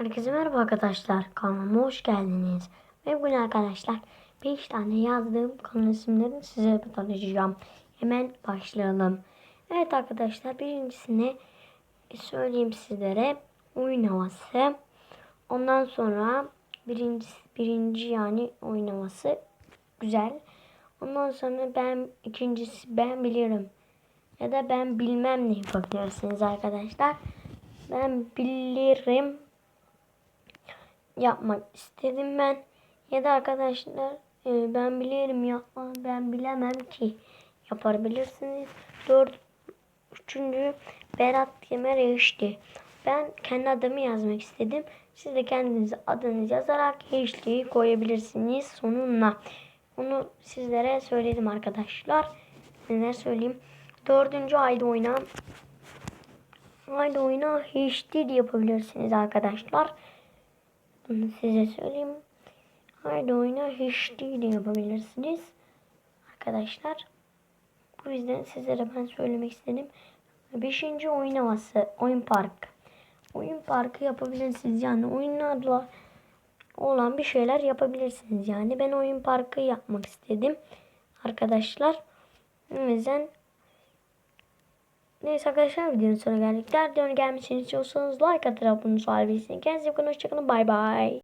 Herkese merhaba arkadaşlar. Kanalıma hoş geldiniz. Ve bugün arkadaşlar 5 tane yazdığım kanal isimlerini size tanıtacağım. Hemen başlayalım. Evet arkadaşlar birincisini söyleyeyim sizlere. Oyun havası. Ondan sonra birinci, birinci yani oyun havası güzel. Ondan sonra ben ikincisi ben bilirim. Ya da ben bilmem ne yapabilirsiniz arkadaşlar. Ben bilirim yapmak istedim ben. Ya da arkadaşlar e, ben bilirim yapma ben bilemem ki yapabilirsiniz. Dört, üçüncü Berat Yemer HD. Ben kendi adımı yazmak istedim. Siz de kendiniz adınızı yazarak HD'yi koyabilirsiniz sonuna. Onu sizlere söyledim arkadaşlar. Neler söyleyeyim. Dördüncü ayda oyna. Ayda oyna HD yapabilirsiniz arkadaşlar. Bunu size söyleyeyim. Haydi oyna HD de yapabilirsiniz. Arkadaşlar. Bu yüzden sizlere ben söylemek istedim. Beşinci oyun havası. Oyun park. Oyun parkı yapabilirsiniz. Yani oyunlarla olan bir şeyler yapabilirsiniz. Yani ben oyun parkı yapmak istedim. Arkadaşlar. O yüzden Neyse arkadaşlar videonun sonuna geldik. Videonun gelmesini istiyorsanız like atıp abone olabilirsiniz. Kendinize bakın. Hoşçakalın. Bay bay.